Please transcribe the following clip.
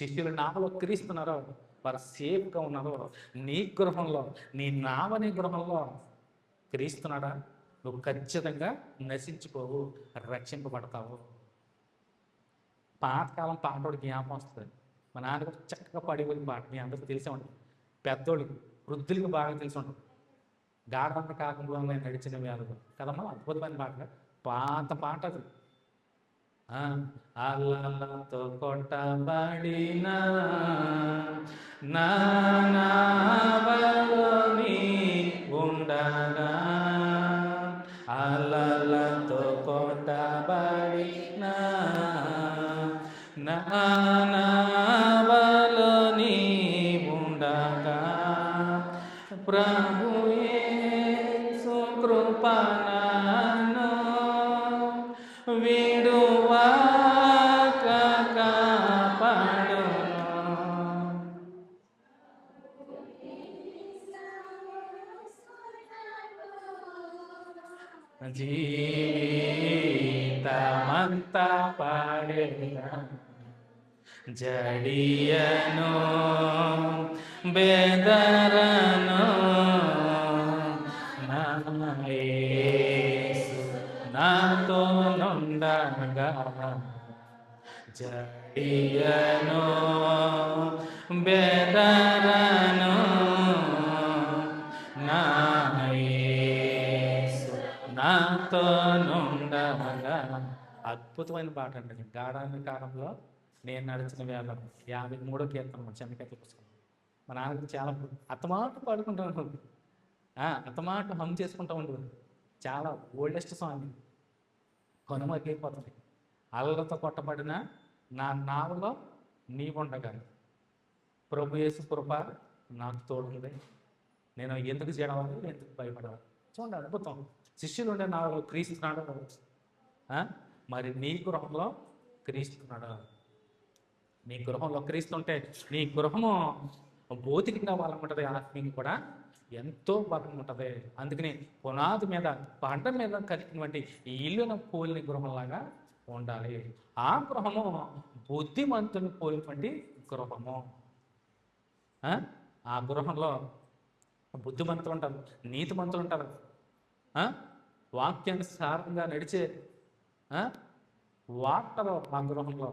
శిష్యులు నామలో క్రీస్తున్నారో వారు సేఫ్గా ఉన్నారో నీ గృహంలో నీ నామని గృహంలో క్రీస్తున్నాడా నువ్వు ఖచ్చితంగా నశించిపోవు రక్షింపబడతావు. పాతకాలం పాటోడు జ్ఞాపకం వస్తుంది. మా నాన్న కూడా చక్కగా పడిపోయిన పాట. మీ అందరికీ తెలిసే ఉంటుంది. పెద్దోళ్ళకి వృద్ధులకి బాగా తెలిసి ఉంటుంది. గాఢంత కాకుండా నడిచిన వ్యాధులు కదమ్మా అద్భుతమైన పాట. పాత పాట అది. ఆ, అల్లలతో కొట్టబడిన నా నావలోని ఉండగా అల్లలతో కొట్టబడిన నా నావలోని Jita manta padena jadiyano bedarano namaes నాతో నుండగా జడియను బెదరను నా నాతో నుండగా అద్భుతమైన పాట అండి. గాఢాన్ని కాలంలో నేను నడిచిన వేళ యాభై మూడో కీర్తన చెన్నకైతే పుస్తకం మా నాన్నకి చాలా అత్తమాట పాడుకుంటాను అతమాట అత్తమాట హమ్ చేసుకుంటా ఉంటుంది చాలా ఓల్డెస్ట్ సాంగ్ కనుమరుగైపోతుంది. అల్లతో కొట్టబడిన నా నావలో నీ ప్రభు యేసు కృప నాకు తోడుంది. నేను ఎందుకు చేయడం ఎందుకు భయపడవాలి చూడండి అద్భుతం. శిష్యులు ఉండే నావలో క్రీస్తున్నాడు మరి నీ గృహంలో క్రీస్తున్నాడు నీ గృహంలో క్రీస్తుంటే నీ గృహము భౌతికంగా బలం ఉంటుంది ఆత్మీయంగా కూడా ఎంతో బలం ఉంటుంది అందుకని పునాది మీద పంట మీద కలిగినటువంటి ఈ ఇల్లున పోలిన గృహంలాగా ఉండాలి. ఆ గృహము బుద్ధిమంతుని పోలినటువంటి గృహము. ఆ? గృహంలో బుద్ధిమంతులు ఉంటారు నీతిమంతులు ఉంటారు ఆ? వాక్యానుసారంగా నడిచే వార్తలు ఆ గృహంలో